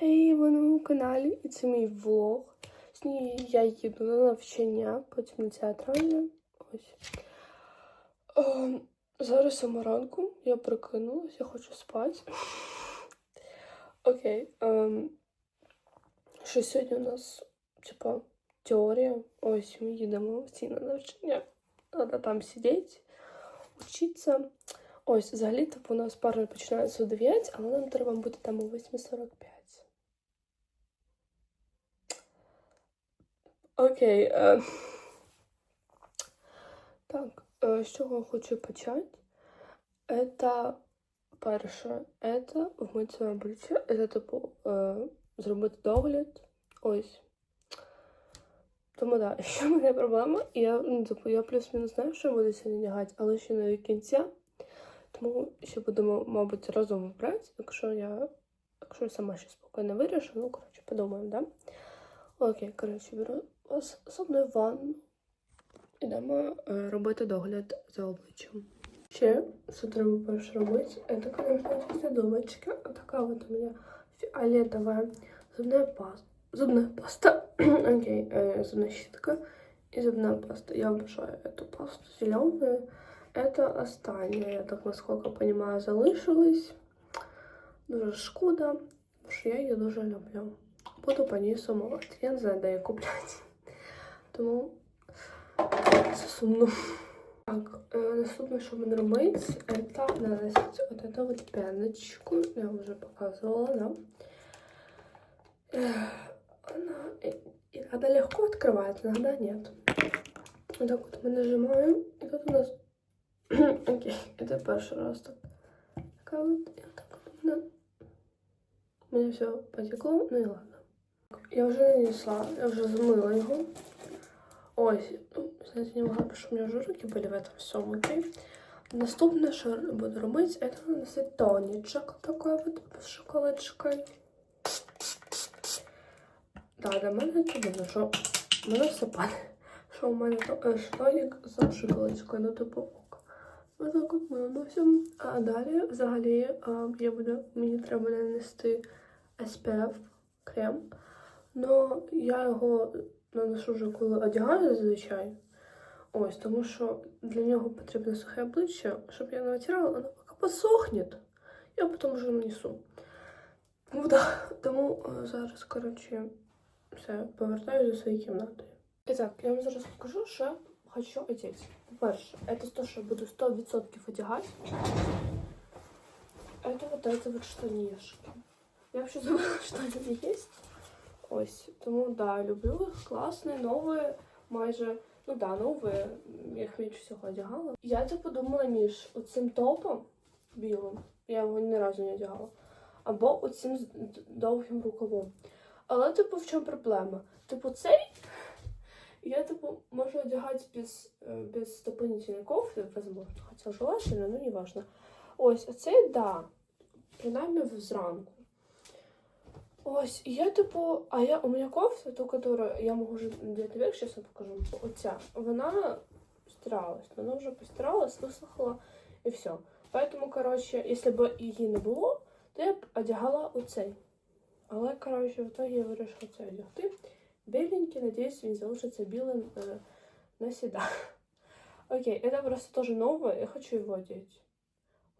Гей, ви на моєму каналі, і це мій влог. Сьогодні я їду на навчання, потім на театральне. Ось. Ем, зараз сама ранку, я прокинулась, я хочу спати. Окей. Ем, що сьогодні у нас, типа, теорія. Ось ми їдемо всі на навчання. Треба там сидіти, вчитися. Ось, взагалі, типу, у нас пари починаються о 9, але нам треба бути там о 8.45. Окей. Е... Так, е, з чого я хочу почати? Это перше, это вмити обличчя, это, типу, е, зробити догляд. Ось. Тому да, ще в мене проблема. і Я, ну, типу, я плюс-мінус знаю, що я буду сьогодні одягати, але ще не до кінця. Тому ще будемо, мабуть, разом вибрати, якщо я, якщо я сама ще спокійно вирішу, ну, коротше, подумаємо, да? Окей, коротше, беру вас з собою в ванну. Ідемо е, робити догляд за обличчям. Ще, що треба перше робити, це, конечно, чисто дубочка. Така от у мене фіолетовая зубная паста. Зубная паста. Окей, э, зубная щетка и зубная паста. Я обожаю эту пасту зеленую. Это останнє, я так насколько понимаю, залишилось. Дуже шкода, тому що я її дуже люблю. Буду по ній сумувати. Я не знаю, де її купляти. Тому це сумно. Так, е, наступне, що мені робити, це наносити вот эту вот пеночку. Я вже показувала, да? Э, Она э, иногда легко открывается, иногда нет. Вот так вот мы нажимаем, и тут у нас... Окей, это перший раз так. Такая вот, и вот так вот. Да. У меня все потекло, ну и ладно. Я вже нанесла, я вже змила його. Ось, ну, знаєте, немного, що у мене вже руки були в этом всьому, окей? Наступне, що я буду робити, це наносити тонічок такой вот з шоколадочкою. Да, до мене це було, що мене все пане. Що у мене то- е, штонік з шоколадочкою, ну типу ок. Ось так от ми наносимо. А далі, взагалі, я буду, мені треба нанести SPF крем. Но я його наношу вже коли одягаю зазвичай. Ось, тому що для нього потрібно сухе обличчя, щоб я не витирала, воно поки посохне. Я потім вже нанесу. Ну, да. Тому е, зараз, коротше, все, повертаюся до своєї кімнати. І так, я вам зараз покажу, що я хочу одягти. По-перше, це те, що я буду 100% одягати. Это вот это вот штанишки. Я вообще забыла, что они есть. Ось, тому да, люблю їх, класні, нові, майже, ну да, нові, я їх менше всього одягала. Я типу думала між оцим топом білим, я його ні разу не одягала, або оцим з довгим рукавом. Але, типу, в чому проблема? Типу, цей я, типу, можу одягати без, е, без дополнительной кофти, возможно, хоча желательно, ну не важно. Ось, а цей, да, принаймні зранку. Ось, я типу, а я у мене кофта, ту, которую я можу вже надіти вверх, я покажу. Оця, вона стиралась, вона вже постиралась, висохла і все. Поэтому, коротше, якщо б її не було, то я б одягала оцей. Але, коротше, в итоге я вирішила це одягти. Біленький, надіюсь, він залишиться білим е, навсегда. Окей, это просто тоже новое, я хочу его одеть.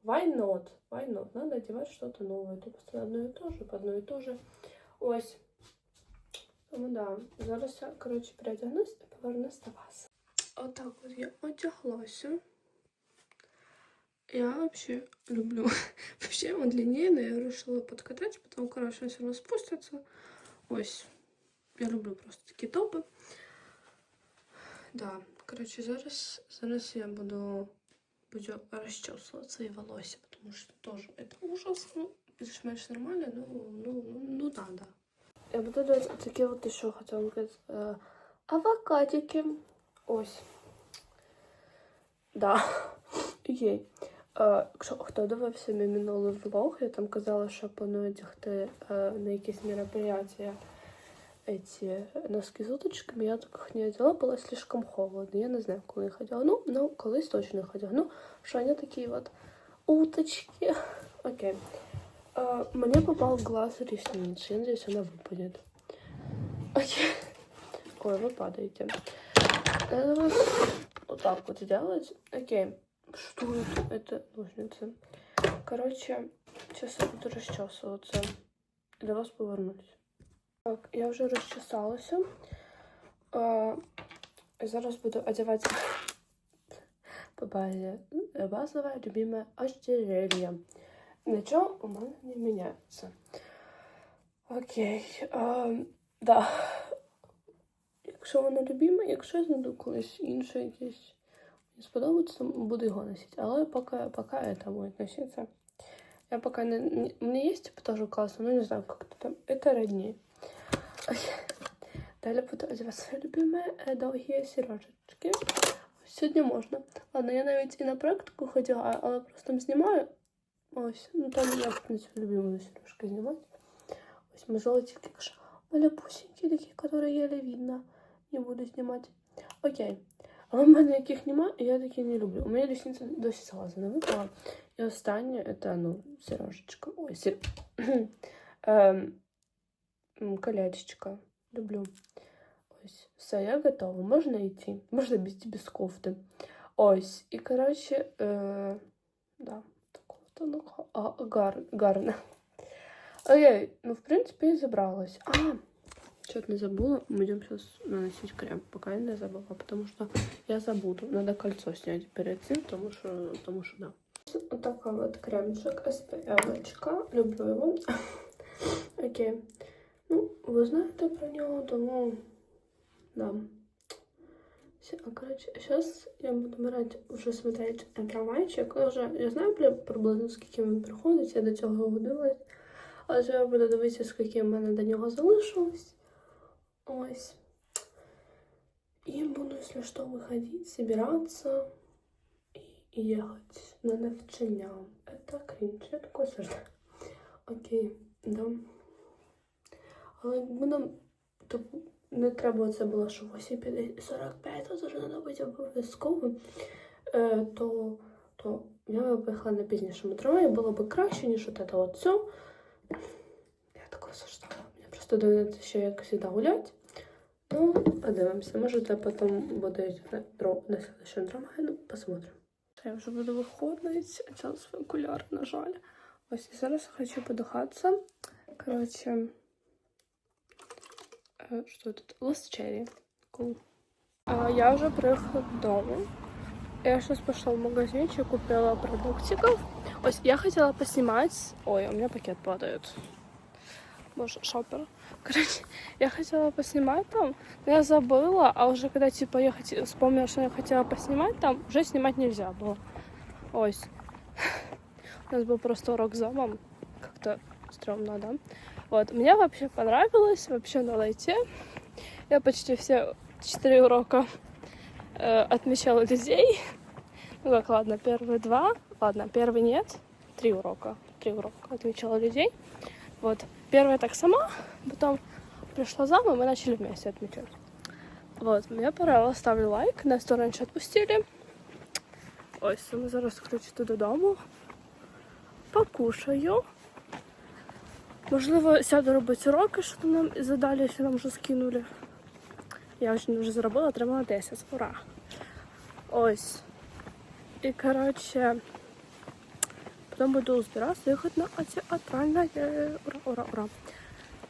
Why not? Why not? Надо одевать что-то новое. То постоянно одно и то же, по одно и то же. Ось. Тому да. Зараз я, коротше, переодягнусь і повернусь до вас. Отак от я одяглася. Я вообще люблю. Вообще он длиннее, но я решила подкатать, потом, короче, он все равно спустится. Ось. Я люблю просто такі топи. Да, коротше, зараз, зараз я буду буду расчесывать свои волосы, потому что тоже это ужасно. Більш-менш нормально, ну, ну, ну, ну да, да. Я буду делать такі от еще хотела сказать. Э, авокадики. Ось. Да. Окей. Е, Якщо хто дивився мій минулий влог, я там казала, що планую одягти е, на якісь мероприятия эти носки с уточками. Я так их не одела, было слишком холодно. Я не знаю, коли їх одягла. Ну, ну, колись точно їх одягну. Що вони такі от уточки. Окей. А, мне попал в глаз ресницы. Я надеюсь, она выпадет. Окей. Ой, вы падаете. Надо вот, вот так вот сделать. Окей. Что это? Это ножницы. Короче, сейчас я буду расчесываться. Для вас повернусь. Так, я вже розчесалася. А, зараз буду одягати по базі базове любиме ожерелье. Нічого у мене не міняється. Окей. А, да. Якщо воно любиме, якщо я знайду колись інше якесь не сподобається, буду його носити. Але поки, поки это буде носитися. Я пока не, не... У меня есть типа тоже классно, но не знаю, как это там. Это роднее. Далее буду одевать свои любимые э, довгі сережечки. Сьогодні можна. Ладно, я навіть і на практику ходила, але просто знімаю. Ось, ну там я, в принципі, люблю сережки знімати. Ось ми золотики, каже, маляпусенькі такі, які еле видно. Не буду знімати. Окей. Але в мене яких нема, і я такі не люблю. У мене ресниця досі залаза не випала. І останнє, це, ну, сережечка. Ой, сер... ем, колечечко. Люблю. Ось, все, я готова. Можна йти. Можна без, без кофти. Ось. І, коротше, е, да, та кофта, ну, га- а, гар, гарна. Окей, ну, в принципі, я зібралась. А, что-то не забыла. Мы идем сейчас наносить крем, пока я не забыла, потому что я забуду. Надо кольцо снять перед этим, потому что, потому что да. Вот такой вот кремчик SPF. Люблю его. Окей. Ну, вы знаете про него, тому да. Всё, а, короче, сейчас я буду брать, уже смотреть трамвайчик. Я вже я знаю при- приблизно скільки він приходить, я до цього годилась. Але я буду дивитися, скільки в мене до нього залишилось. Ось. И буду, если что, выходить, собираться и ехать на навчання. Это крінж, я такое завжди. Окей, да. Але нам типу, не треба це було, що 8.45, то вже треба бути обов'язково, е, то, то я би поїхала на пізнішому трамваї, було б краще, ніж от це от все. Я такое сождала. Мені просто доведеться ще якось іде гулять. Ну, подивимося. Може, це потім буде на, следующем трамваї, ну, посмотрим. Я вже буду виходити, взяла свій окуляр, на жаль. Ось і зараз хочу подихатися. Коротше, що тут? Lost Cherry. Cool. А, я вже приїхала додому. Я сейчас пошла в магазинчик, купила продуктиков. Ось, я хотела поснимать... Ой, у меня пакет падает. Боже, шопер. Короче, я хотела поснимать там, но я забыла, а уже когда типа я хот- вспомнила, что я хотела поснимать там, уже снимать нельзя было. Ось. У нас был просто урок за мам. Как-то стрёмно, да? Вот. Мне вообще понравилось, вообще надо идти. Я почти все четыре урока э, отмечала людей. Ну как, ладно, первые два. Ладно, первый нет. Три урока. Три урока отмечала людей. Вот. Первая так сама, потом пришла зама, мы начали вместе отмечать. Вот, мне пора, ставлю лайк, нас то раніше відпустили. Ось, ми зараз коротше додому. Покушаю. Можливо, сяду робити уроки, що там нам задали, якщо нам вже скинули. Я вже вже зробила, отримала 10. Ура! Ось. І коротше, потім буду збиратися їхати на театральне. Ура, ура, ура.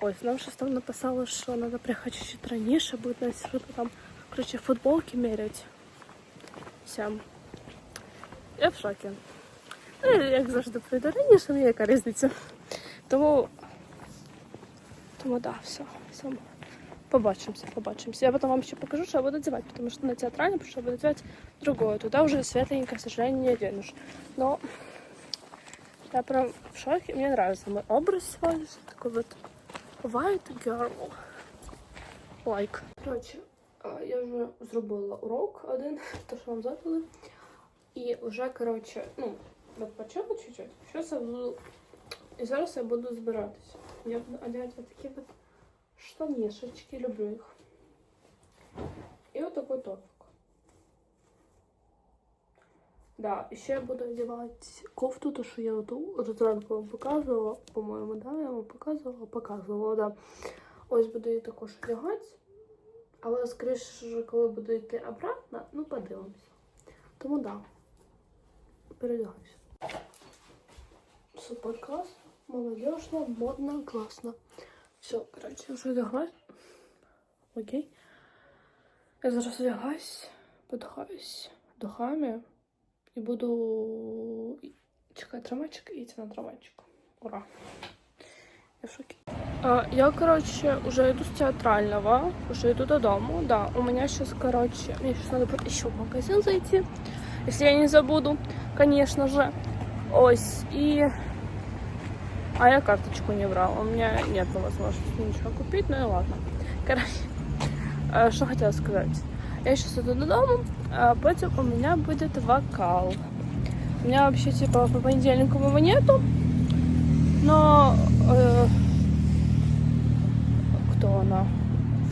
Ось, нам щось там написали, що треба приїхати чуть раніше, буде нас що-то там, коротше, футболки мірять. Всім. Я в шокі. Ну, як завжди прийду раніше, мені яка різниця. Тому, тому да, все, все. Побачимся, побачимся. Я потом вам еще покажу, что я буду одевать, потому что на театральном, потому что я буду одевать другое. Туда уже светленько, к сожалению, не оденешь. Но я прям в шоке. Мне нравится мой образ свой. Такой вот white girl. Like. Короче, я вже зробила урок один, то, що вам задали. І вже, короче, ну, відпочила чуть-чуть. І зараз я буду збиратися. Я буду одягати такі от штанишечки, люблю их. И вот такой топик. Да, і ще я буду одягати кофту, то що я оту зранку вам показувала, по-моєму, да, я вам показувала, показувала, да. Ось буду її також одягати. Але, скоріше, коли буду йти обратно, ну подивимося. Тому да. Передягаюся. Супер класно, молодежно, модно, класно. Все, коротше, я вже одяглась. Окей. Я зараз одягаюсь, подихаюсь духами і буду чекати трамвайчик і йти на трамвайчик. Ура! Я в шоке. Я, короче, уже иду с театрального, уже иду додому. Да, у меня сейчас, короче, мне сейчас надо еще в магазин зайти, если я не забуду, конечно же. Ось, и... А я карточку не брала, у меня нет возможности ничего купить, ну и ладно. Короче, э, что хотела сказать. Я сейчас иду додому, а потом у меня будет вокал. У меня вообще, типа, по понедельникам его нету, но... э, хто вона?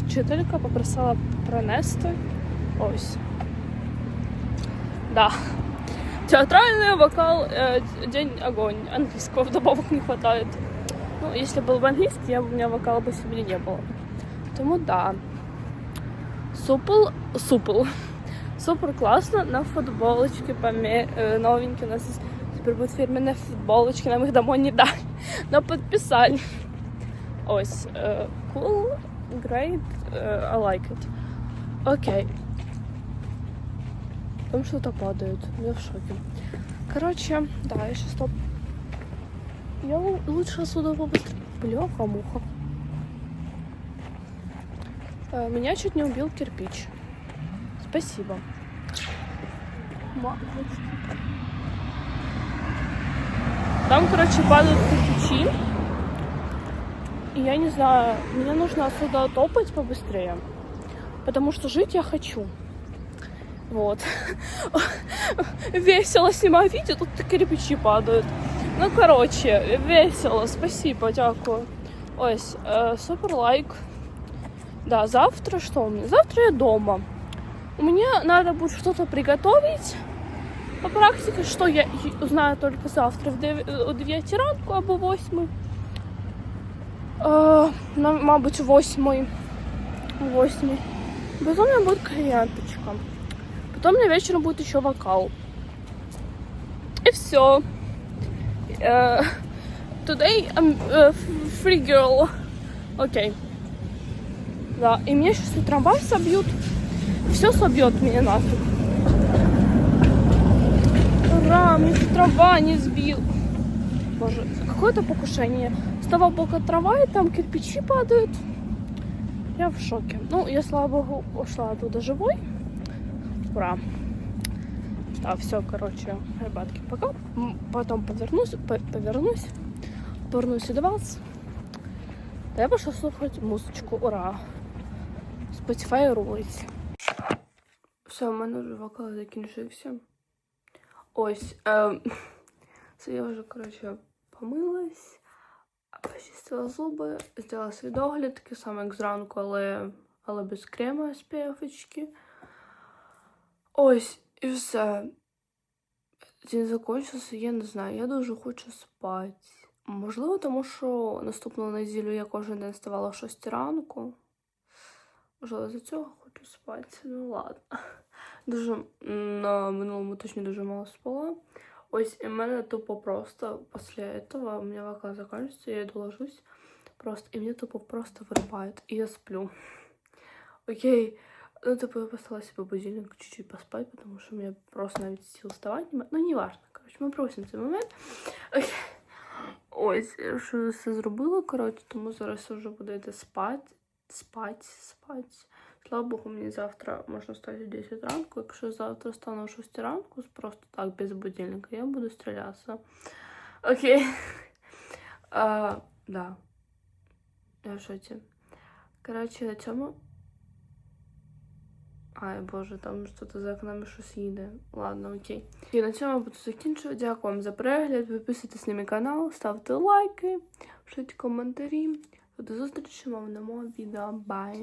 Вчителька попросила принести. Ось. Да. Театральный вокал э, День огонь. Английского вдобавок не хватает. Ну, если был бы английский, я, бы- у меня вокала бы сегодня не было. Тому да. Супл, супл. Супер классно на футболочке поме... э, новенькие. У нас есть теперь будут фирменные футболочки, нам их домой не дали. Но подписали. Ось. э, cool, great, э, I like it. Окей. Там что-то падает. Я в шоке. Короче, да, я сейчас стоп. Я лучше отсюда побыстрее. Бляха-муха. Э, Меня чуть не убил кирпич. Спасибо. Там, короче, падают кирпичи. И я не знаю, мне нужно отсюда топать побыстрее. Потому что жить я хочу. Вот. Весело снимаю видео, тут кирпичи падают. Ну, короче, весело. Спасибо, дякую. Ось, э, супер лайк. Да, завтра что у меня? Завтра я дома. Меня надо будет что-то приготовить. По практике, что я узнаю только завтра в 9 ранку або 8. Е, мабуть, восьмий. Восьмий. Потом у меня будет клиенточка. Потом меня вечером будет еще вокал. И все. today I'm э, f- free girl. Окей. Да, и мне сейчас и трамвай собьют. Все собьет меня нафиг. Ура, мне чуть трамвай не сбил. Боже, какое-то покушение. С того бока трамвая, там кирпичи падают. Я в шоке. Ну, я, слава богу, ушла оттуда живой. Ура. Да, все, короче, ребятки, пока. Потом повернусь, по- повернусь, повернусь до вас. Та я пошла слухати музичку. Ура. Spotify рулить. Все, у мене вже вокал закінчився. Ось. Ем, це я вже, коротше, помилась, почистила зуби, зробила свій догляд, такий самий, як зранку, але, але без крему SPF-очки. Ось, і все. День закінчився, я не знаю, я дуже хочу спати. Можливо, тому що наступну неділю я кожен день вставала о 6 ранку. Можливо, за цього хочу спати. Ну ладно. Дуже на минулому тижні дуже мало спала. Ось і мене тупо просто після этого у меня вокал заканчивается, я иду ложусь просто, и мне тупо просто вырубает, и я сплю. Окей. Ну, типа, я поставила себе будильник чуть-чуть поспать, потому что у меня просто навіть сил вставать нема. Ну, не важно, короче, ми просимо цей момент. Окей. Ось, я що все зробила, коротше, тому зараз вже буду йти спати, спать, спать. Слава Богу, мені завтра можна стати в 10 ранку. Якщо завтра стану о 6 ранку, просто так, без будильника, я буду стрілятися. Окей. А, да. Я в шоці. Коротше, на цьому. Ай, боже, там щось за окнами щось їде. Ладно, окей. І на цьому буду закінчувати. Дякую вам за перегляд. Підписуйтесь на мій канал, ставте лайки, пишіть коментарі. До зустрічі в новому відео. Бай!